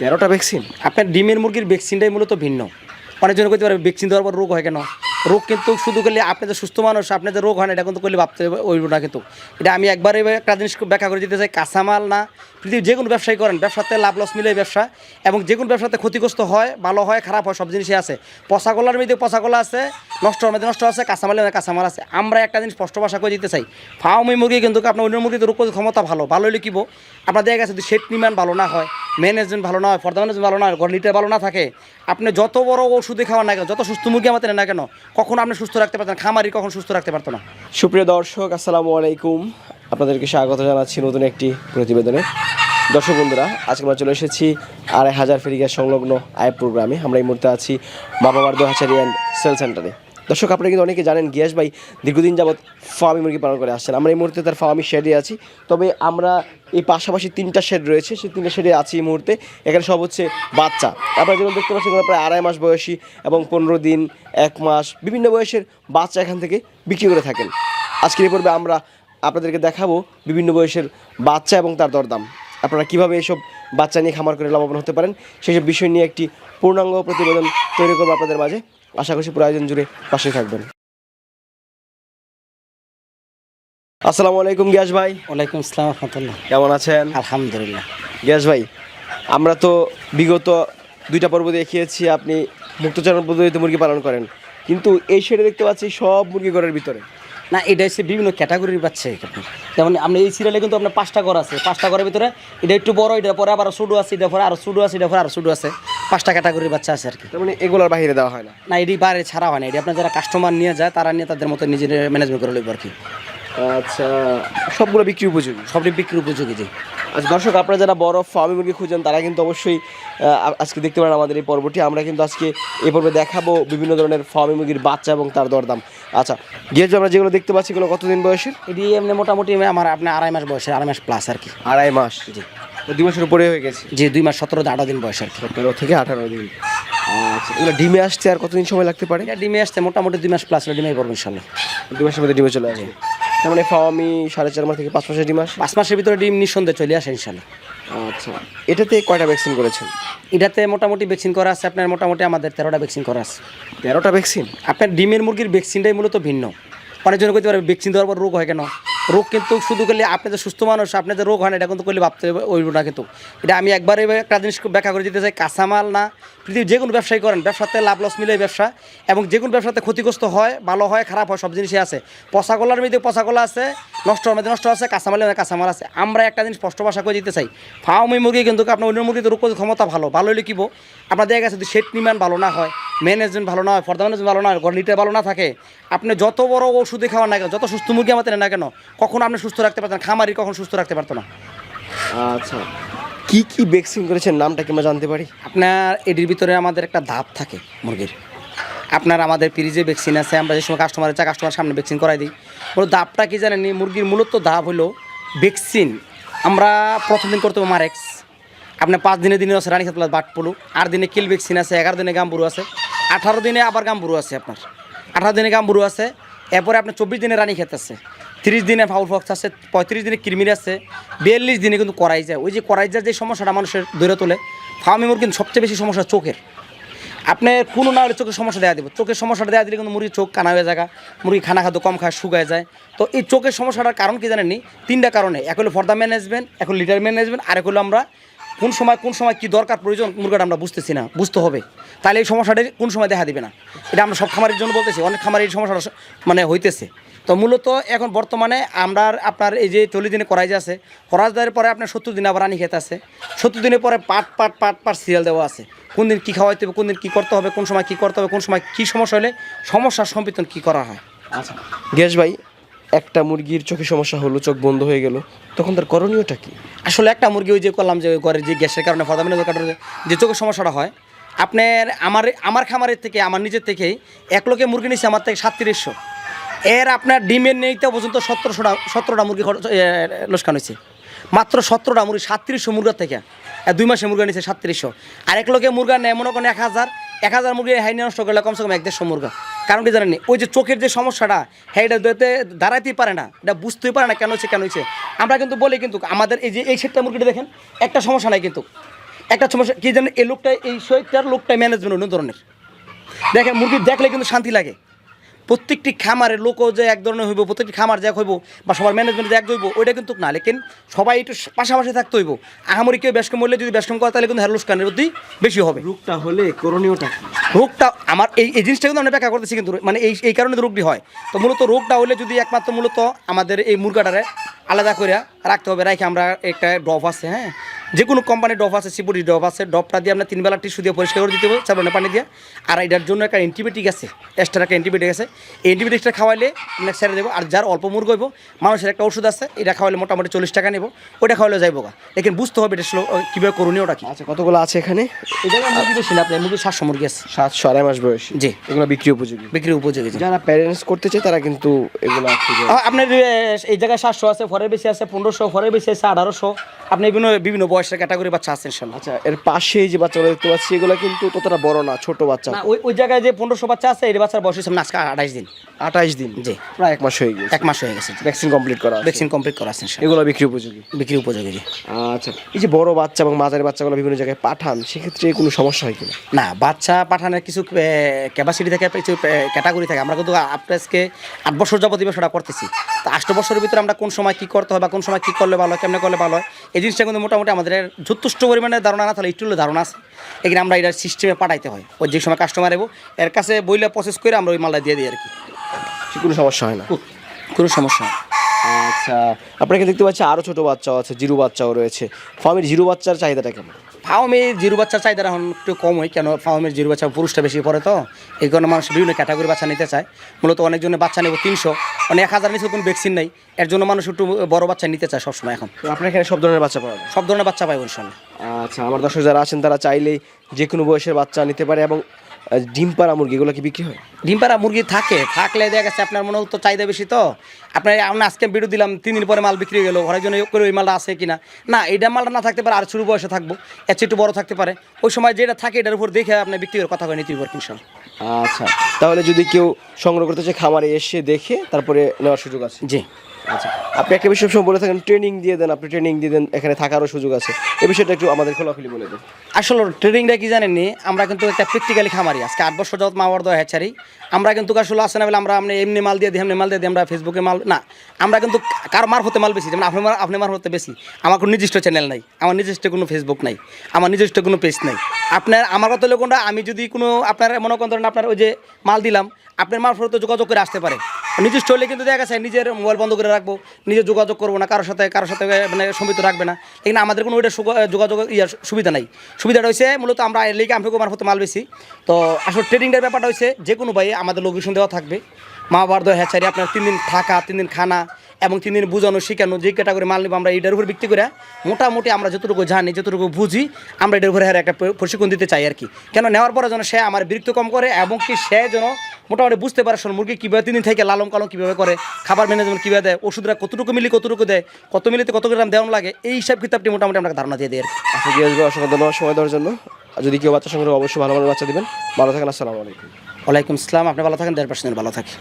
তেরোটা ভ্যাকসিন আপনার ডিমের মুরগির ভ্যাকসিনটাই মূলত ভিন্ন। অনেকজন করতে পারে ভ্যাকসিন দেওয়ার পর রোগ হয় কেন? রোগ কিন্তু শুধু করলে আপনি যে সুস্থ মানুষ, আপনি যে রোগ হয় না, এটা কিন্তু করলে ভাবতে ওইব না কিন্তু। এটা আমি একবারে একটা জিনিস ব্যাখ্যা করে দিতে চাই, কাঁচামাল না। পৃথিবীর যে কোনো ব্যবসায়ী করেন, ব্যবসাতে লাভ লস মিলে ব্যবসা, এবং যে কোনো ব্যবসাতে ক্ষতিগ্রস্ত হয়, ভালো হয়, খারাপ হয়, সব জিনিসই আছে। পচা কলার মধ্যে পচা কলা আছে, নষ্ট হওয়ার মধ্যে নষ্ট আছে কাঁচামালের মধ্যে কাঁচামাল আছে। আমরা একটা জিনিস স্পষ্ট ভাষা করে দিতে চাই ফার্মি মুরগি কিন্তু আপনার অন্য মুরগিতে রোগ ক্ষমতা ভালো ভালো লিখিব আপনার দেখা গেছে যদি সেট নির্মাণ ভালো না হয় ম্যানেজমেন্ট ভালো না হয় ফর্দা ম্যানেজমেন্ট ভালো না হয়, ঘর লিটার ভালো না থাকে। আপনি যত বড় ওষুধে খাওয়ার না কেন, যত সুস্থ মুরগি আমাদের না কেন কখন আপনি সুস্থ রাখতে পারতেন খামারি কখন সুস্থ রাখতে পারতো না। সুপ্রিয় দর্শক, আসসালামু আলাইকুম। আপনাদেরকে স্বাগত জানাচ্ছি নতুন একটি প্রতিবেদনে। দর্শক বন্ধুরা, আজকে আমরা চলে এসেছি আড়াই হাজার ফেরিগার সংলগ্ন আয় প্রোগ্রামে। আমরা এই মুহূর্তে আছি বাবা বার্দ হাজারি অ্যান্ড সেল সেন্টারে। দর্শক, আপনারা কিন্তু অনেকে জানেন গিয়াস ভাই দীর্ঘদিন যাবৎ ফার্মি মুরগি পালন করে আসছেন। আমরা এই মুহূর্তে তার ফার্মি শেডে আছি। তবে আমরা এই পাশাপাশি তিনটা শেড রয়েছে। সেই তিনটা শেডে আছি এই মুহূর্তে। এখানে সব হচ্ছে বাচ্চা। আপনারা যেমন দেখতে পাচ্ছেন প্রায় আড়াই মাস বয়সী এবং পনেরো দিন, এক মাস বিভিন্ন বয়সের বাচ্চা এখান থেকে বিক্রি করে থাকেন। আজকের এই পর্বে আমরা আপনাদেরকে দেখাবো বিভিন্ন বয়সের বাচ্চা এবং তার দরদাম। আপনারা কীভাবে এসব বাচ্চা নিয়ে খামার করে লাভবান হতে পারেন সেই সব বিষয় নিয়ে একটি পূর্ণাঙ্গ প্রতিবেদন তৈরি করব আপনাদের মাঝে। আশা করছি পুরো আয়োজন জুড়ে পাশে থাকবেন। আসসালামু আলাইকুম গ্যাস ভাই। ওয়ালাইকুম আসসালাম রহমতুল্লাহ। কেমন আছেন? আলহামদুলিল্লাহ। গ্যাস ভাই আমরা তো বিগত দুইটা পর্ব দেখিয়েছি আপনি মুক্তচারণ পদ্ধতিতে মুরগি পালন করেন। কিন্তু এই শেডে দেখতে পাচ্ছি সব মুরগি ঘরের ভিতরে। না এটা হচ্ছে বিভিন্ন ক্যাটাগরির বাচ্চা এখানে। যেমন আপনি এই সিরিয়ালে কিন্তু আপনার পাঁচটা ঘর আছে। পাঁচটা ঘরের ভিতরে এটা একটু বড় এটা পরে আবার সুডু আছে এটা পরে আরও সুডু আছে এটা পরে আরও সুডু আছে। পাঁচটা ক্যাটাগরির বাচ্চা আছে আর কি। মানে এগুলোর বাইরে দেওয়া হয় না? না এটি বাইরে ছাড়া হয় না। এটি আপনার যারা কাস্টমার নিয়ে যায় তারা নিয়ে তাদের মতো নিজের ম্যানেজমেন্ট করে লইব আর কি। আচ্ছা সবগুলো বিক্রি উপযোগী? সবটি বিক্রি উপযোগী যে আচ্ছা দর্শক আপনারা যারা বড় ফার্মি মুরগি খুঁজেন তারা কিন্তু অবশ্যই আজকে দেখতে পারেন আমাদের এই পর্বটি। আমরা কিন্তু আজকে এই পর্বে দেখাবো বিভিন্ন ধরনের ফার্মি মুরগির বাচ্চা এবং তার দরদাম। আচ্ছা গিয়েছে আমরা যেগুলো দেখতে পাচ্ছি এগুলো কতদিন বয়সের? এটি এমনি মোটামুটি আমার আপনার আড়াই মাস বয়সে আড়াই মাস প্লাস আর কি। আড়াই মাস। জি। দুই মাসের উপরে হয়ে গেছে? যে দুই মাস সতেরো আঠারো দিন বয়স আর কি। সতেরো থেকে আঠারো দিন। আচ্ছা এগুলো ডিমে আসতে আর কতদিন সময় লাগতে পারে? এটা ডিমে আসছে মোটামুটি দুই মাস প্লাস ডিমে পড়ব ইনশাল্লাহ। দুই মাসের মধ্যে ডিমে চলে আসবে। তার মানে ফার্মি সাড়ে চার মাস থেকে পাঁচ মাসের ডিম আসে? পাঁচ মাসের ভিতরে ডিম নিঃসন্দেহে চলে আসে ইনশাল্লাহ। আচ্ছা এটাতে কয়টা ভ্যাকসিন করেছেন? এটাতে মোটামুটি ভ্যাকসিন করা আছে আপনার মোটামুটি আমাদের তেরোটা ভ্যাকসিন করা আছে। তেরোটা ভ্যাকসিন? আপনার ডিমের মুরগির ভ্যাকসিনটাই মূলত ভিন্ন। অনেকজন কইতে পারে ভ্যাকসিন দেওয়ার পর রোগ হয় কেন? রোগ কিন্তু শুধু করলে আপনি যে সুস্থ মানুষ, আপনি যে রোগ হয় না, এটা কিন্তু করলে ভাবতে ওইব না কিন্তু। এটা আমি একবারে একটা জিনিস ব্যাখ্যা করে দিতে চাই, কাঁচামাল না। পৃথিবীর যে কোনো ব্যবসায়ী করেন, ব্যবসাতে লাভ লস মিলে ব্যবসা। এবং যে কোনো ব্যবসাতে ক্ষতিগ্রস্ত হয়, ভালো হয়, খারাপ হয়, সব জিনিসই আছে। পচা কলার মধ্যে পচা কলা আছে, নষ্ট হওয়ার মধ্যে নষ্ট আছে, কাঁচামালের মধ্যে কাঁচামাল আছে। আমরা একটা জিনিস স্পষ্ট ভাষা করে দিতে চাই ফার্মি মুরগি কিন্তু আপনার অন্য মুরগিতে রোগ ক্ষমতা ভালো ভালো হলে কিবো আপনার দেখা গেছে যদি সেট নির্মাণ ভালো না হয়, ম্যানেজমেন্ট ভালো না হয়, ফর্দা ম্যানেজমেন্ট ভালো না হয় ঘর লিটার ভালো না থাকে। আপনি যত বড় ওষুধে খাওয়ার না কেন, যত সুস্থ মুরগি আমাদের না কেন কখন আপনি সুস্থ রাখতে পারতেন খামারি কখন সুস্থ রাখতে পারতো না? আচ্ছা। কি কি ভ্যাকসিন করেছেন? নামটা কি আমরা জানতে পারি? আপনার এটির ভিতরে আমাদের একটা ধাপ থাকে মুরগির। আপনার আমাদের ফ্রিজে ভ্যাকসিন আছে আমরা যে সময় কাস্টমার চা কাস্টমার সামনে ভ্যাকসিন করাই দিই। ওর ধাপটা কি জানেন? মুরগির মূলত ধাপ হলো ভ্যাকসিন আমরা প্রথম দিন করতে হবে মারেক্স। আপনার পাঁচ দিনে দিনে আছে রানী খেতলা বাটপুলু আট দিনে কিল ভ্যাকসিন আছে এগারো দিনে গাম্বুরু আছে আঠারো দিনে আবার গাম্বুরু আছে আপনার। আঠারো দিনে গাম্বুরু আছে এরপরে আপনার চব্বিশ দিনে রানী খেত আছে। তিরিশ দিনে ফাউল ফক্স আছে, পঁয়ত্রিশ দিনে কিরমির আছে, বিয়াল্লিশ দিনে কিন্তু করাই যায়। ওই যে করাই যায়, যে সমস্যাটা মানুষের ধরে তোলে ফার্মি মুরগির সবচেয়ে বেশি সমস্যা চোখের। আপনি কোনো না হলে চোখের সমস্যা দেওয়া দেবো। চোখের সমস্যাটা দেওয়া দিলে কিন্তু মুরগির চোখ কানা হয়ে যায় মুরগি খানা খাদ্য কম খায়, শুকায় যায়। তো এই চোখের সমস্যাটার কারণ কি জানেননি? তিনটা কারণে। এক হলো ফর্দা ম্যানেজমেন্ট এক হলো লিটার ম্যানেজমেন্ট আর এক হলো আমরা কোন সময় কোন সময় কি দরকার, প্রয়োজন, মুরগাটা আমরা বুঝতেছি না, বুঝতে হবে। তাহলে এই সমস্যাটা কোন সময় দেখা দিবে না? এটা আমরা সব খামারের জন্য বলতেছি, অনেক খামারের সমস্যাটা মানে হইতেছে। তো মূলত এখন বর্তমানে আমরা আপনার এই যে চল্লিশ দিনে করাই আছে করাজ দেওয়ার পরে আপনার সত্তর দিনে আবার রানি খেতে আছে। সত্তর দিনের পরে পাট পাট পাট পাট সিরিয়াল দেওয়া আছে। কোন দিন কী খাওয়াইতে হবে কোন দিন কী করতে হবে কোন সময় কী করতে হবে কোন সময় কী সমস্যা হলে সমস্যার সম্পিতন কী করা হয়। আচ্ছা গ্যাস ভাই একটা মুরগির চোখে সমস্যা হলো চোখ বন্ধ হয়ে গেল তখন তার করণীয়টা কি? আসলে একটা মুরগি ওই যে করলাম যে ঘরে যে গ্যাসের কারণে ফদামিনের কারণে যে চোখের সমস্যাটা হয় আপনার আমার আমার খামারের থেকে আমার নিজের থেকেই এক লোকে মুরগি নিচ্ছে আমার থেকে সাতত্রিশশো। এর আপনার ডিমের নেইতে পর্যন্ত সতেরোশোটা সতেরোটা মুরগি খরচ লোকসান হয়েছে। মাত্র সতেরোটা মুরগি, সাতত্রিশশো মুরগার থেকে। দুই মাসে মুরগা নিচ্ছে সাতত্রিশশো। আর এক লোকে মুরগা নেয়, মনে করেন এক হাজার এক হাজার মুরগি হাইনি নষ্ট করলে কমসে কম এক দেড়শো মুরগা। কারণ কি জানেন, ওই যে চোখের যে সমস্যাটা হ্যাঁ এটা দাঁড়াইতেই পারে না, এটা বুঝতেই পারে না কেন হচ্ছে কেন হচ্ছে আমরা কিন্তু বলি কিন্তু, আমাদের এই যে এই সেটটা মুরগিটা দেখেন, একটা সমস্যা নাই কিন্তু। একটা সমস্যা, কি জানেন, এই লোকটা, এই শরীরটার লোকটা ম্যানেজমেন্ট অন্য ধরনের। দেখেন, মুরগি দেখলে কিন্তু শান্তি লাগে। প্রত্যেকটি খামারের লোকও যে এক ধরনের হইব প্রত্যেকটি খামার যে এক হইব বা সবার ম্যানেজমেন্ট যে এক হইব ওইটা কিন্তু না। লেকিন সবাই একটু পাশাপাশি থাকতে হইব। আহামরি কেউ বেশকম হলে যদি বেশকম করে তাহলে কিন্তু হ্যারলুসকানের প্রতি বেশি হবে। রোগটা হলে করণীয়টা রোগটা আমার এই এই জিনিসটা কিন্তু আমরা ব্যাখ্যা করতেছি কিন্তু মানে এই এই কারণে রোগটি হয়। তো মূলত রোগটা হলে যদি একমাত্র মূলত আমাদের এই মুরগাটারে আলাদা করে রাখতে হবে রাখে আমরা একটা ড্রপ আছে হ্যাঁ? যে কোনো কোম্পানির ড্রপ আছে সিপুরি ডব আছে ড্রপটা দিয়ে আপনার তিন বেলা টিস্যু দিয়ে পরিষ্কার করে দিতে হবে সাবানে পানি দিয়ে। আর এটার জন্য একটা অ্যান্টিবায়োটিক আছে এক্সট্রা একটা অ্যান্টিবায়োটিক আছে। এই অ্যান্টিবায়োটিকটা খাওয়াইলে আপনাকে ছেড়ে দেবো আর যার অল্প মুরগ হইব মানুষের একটা ওষুধ আছে এটা খাওয়ালে মোটামুটি চল্লিশ টাকা নেব ওটা খাওয়ালে যাইবো গা। লেকিন বুঝতে হবে এটা আহ, কীভাবে করণীয় ওটা কি। আচ্ছা কতগুলো আছে এখানে? এটা মুরগি বেশি না আপনার মুরগি সাতশো মুরগি আছে। সাতশো আড়াই মাস বয়স। জি। এগুলো বিক্রি উপযোগী। বিক্রি উপযোগী যারা প্যারেন্টস করতে চায় তারা কিন্তু এগুলো আপনার এই জায়গায় সাতশো আছে ফরের বেশি আছে পনেরোশো ফরের বেশি আছে আঠারোশো। আপনি বিভিন্ন বিভিন্ন বয়সের ক্যাটাগরি বাচ্চা আছেন ইনশাল্লাহ। আচ্ছা এর পাশে যে বাচ্চাগুলো দেখতে পাচ্ছি এগুলো কিন্তু ততটা বড় না ছোট বাচ্চা। না ওই ওই জায়গায় যে পনেরোশো বাচ্চা আছে এই বাচ্চার বয়স হচ্ছে আজকে আঠাইশ দিন। আঠাইশ দিন? জি। প্রায় এক মাস হয়ে গেছে এক মাস হয়ে গেছে ভ্যাকসিন কমপ্লিট করা ভ্যাকসিন কমপ্লিট করা আছে এগুলো বিক্রি উপযোগী? বিক্রি উপযোগী জি। আচ্ছা এই যে বড় বাচ্চা এবং মাঝারি বাচ্চাগুলো বিভিন্ন জায়গায় পাঠান সেক্ষেত্রে কোনো সমস্যা হয় কিনা? না বাচ্চা পাঠানোর কিছু ক্যাপাসিটি থাকে কিছু ক্যাটাগরি থাকে আমরা কিন্তু আজকে আট বছর যাবত এই ব্যবসাটা করতেছি। তো আট বছরের ভিতরে আমরা কোন সময় কী করতে হয় বা কোন সময় কী করলে ভালো হয় কেমনে করলে ভালো হয় এই জিনিসটা কিন্তু মোটামুটি আমাদের যথেষ্ট পরিমাণে ধারণা না তাহলে একটু হলেও ধারণা আছে। এখানে আমরা এটা সিস্টেমে পাঠাইতে হয়। ওই যে সময় কাস্টমার এবো এর কাছে বইলে প্রসেস করে আমরা ওই মালটা দিয়ে দিই আর কি। কোনো সমস্যা হয় না। কোনো সমস্যা নেই আচ্ছা আপনাকে দেখতে পাচ্ছি আরও ছোট বাচ্চাও আছে জিরু বাচ্চাও রয়েছে। ফার্মের জিরু বাচ্চার চাহিদাটা কেমন? ফার্মের জিরো বাচ্চার চাহিদা এখন একটু কম হয় কেন ফার্মের জিরো বাচ্চা পুরুষটা বেশি পড়ে তো এই কারণে মানুষ বিভিন্ন ক্যাটাগরি বাচ্চা নিতে চায়। মূলত অনেকজনের বাচ্চা নেব তিনশো মানে এক হাজার নিচে কোনো ভ্যাকসিন নেই এর জন্য মানুষ একটু বড় বাচ্চা নিতে চায় সবসময় এখন। আপনার এখানে সব ধরনের বাচ্চা পাওয়া সব ধরনের বাচ্চা পাই ইনশাল্লাহ। আচ্ছা আমার দর্শক যারা আছেন তারা চাইলেই যে কোনো বয়সের বাচ্চা নিতে পারে এবং ডিম পাড়া মুরগি এগুলো কি বিক্রি হয়? ডিম পাড়া মুরগি থাকে থাকলে দেখা গেছে আপনার মনে তো চাহিদা বেশি তো। আপনার আমরা আজকে ভিডিও দিলাম তিন দিন পরে মাল বিক্রি হয়ে গেলো ঘরের জন্য করে ওই মালটা আছে কিনা। না এইটা মালটা না থাকতে পারে আর শুরু বয়সে থাকব এর একটু বড় থাকতে পারে। ওই সময় যেটা থাকে এটার উপর দেখে আপনি বিক্রি করে কথা নীতি উপর ইনশাল্লাহ আচ্ছা তাহলে যদি কেউ সংগ্রহ করতে চায় খামারে এসে দেখে তারপরে নেওয়ার সুযোগ আছে? জি। আচ্ছা আপনি একটা বিষয় সবসময় বলে থাকেন ট্রেনিং দিয়ে দেন, আপনি ট্রেনিং দিয়ে দেন, এখানে থাকারও সুযোগ আছে। এই বিষয়টা একটু আমাদের খোলাখুলি বলে দেন। আসলে ট্রেনিংটা কি জানেননি? আমরা কিন্তু একটা প্র্যাকটিক্যালি খামারি, আজকে আট বছর যাবত মা বাবার দেওয়া হ্যাচারি আমরা কিন্তু আসলে আসে না বলে আমরা আপনি এমনি মাল দিয়ে দিই, এমনি মাল দিয়ে দিই, আমরা ফেসবুকে মাল না, আমরা কিন্তু কারও মারফতে মাল বেশি, যেমন আপনি মার আপনি মারফতে বেশি। আমার কোনো নির্দিষ্ট চ্যানেল নাই, আমার নিজস্ব কোনো ফেসবুক নাই, আমার নিজস্ব কোনো পেজ নাই। আপনার আমার কথা হলো কোনটা, আমি যদি কোনো আপনার মনে করেন আপনার ওই যে মাল দিলাম, আপনার মারফত যোগাযোগ করে আসতে পারে। নিজস্ব হলে কিন্তু দেখা যায় নিজের মোবাইল বন্ধ করে রাখব, নিজে যোগাযোগ করব না, কারোর সাথে কারোর সাথে মানে সমিত রাখবে না। কিন্তু আমাদের কোনো ওইটা যোগাযোগ ইয়ার সুবিধা নাই। সুবিধাটা হয়েছে মূলত আমরা লিগে আমি হতে মাল বেশি। তো আসলে ট্রেডিংটার ব্যাপারটা হয়েছে যে কোনো ভাই আমাদের লোকেশন দেওয়া থাকবে। মা বাবার দেওয়া হ্যাচারি আপনার তিন দিন থাকা, তিন দিন খানা এবং তিন দিন বুঝানো শেখানো যে ক্যাটাগরি মাল নিব আমরা এটার উপর ভিত্তি করে মোটামুটি আমরা যতটুকু জানি যতটুকু বুঝি আমরা এটার উপরে একটা প্রশিক্ষণ দিতে চাই আর কি। কেন নেওয়ার পরে যেন সে আমার বিরক্ত কম করে এবং কি সে যেন মোটামুটি বুঝতে পারে আসলে মুরগি কীভাবে তিন দিন থেকে লালন কালন কীভাবে করে খাবার ম্যানেজমেন্ট কীভাবে দেয় ওষুধরা কতটুকু মিলি কতটুকু দেয় কত মিলিতে কত গ্রাম দেওয়ানো লাগে এই হিসাব কিতাবটি মোটামুটি আমরা ধারণা দিয়ে দিই আর কি। আচ্ছা আসব অসংখ্য ধন্যবাদ সময় দেওয়ার জন্য। যদি কেউ বাচ্চা সংগ্রহ অবশ্যই ভালো ভালো বাচ্চা দেবেন। ভালো থাকেন আসসালামু আলাইকুম। ওয়ালাইকুম আসসালাম আপনি ভালো থাকেন দেড় পার্সেন্ট ভালো থাকে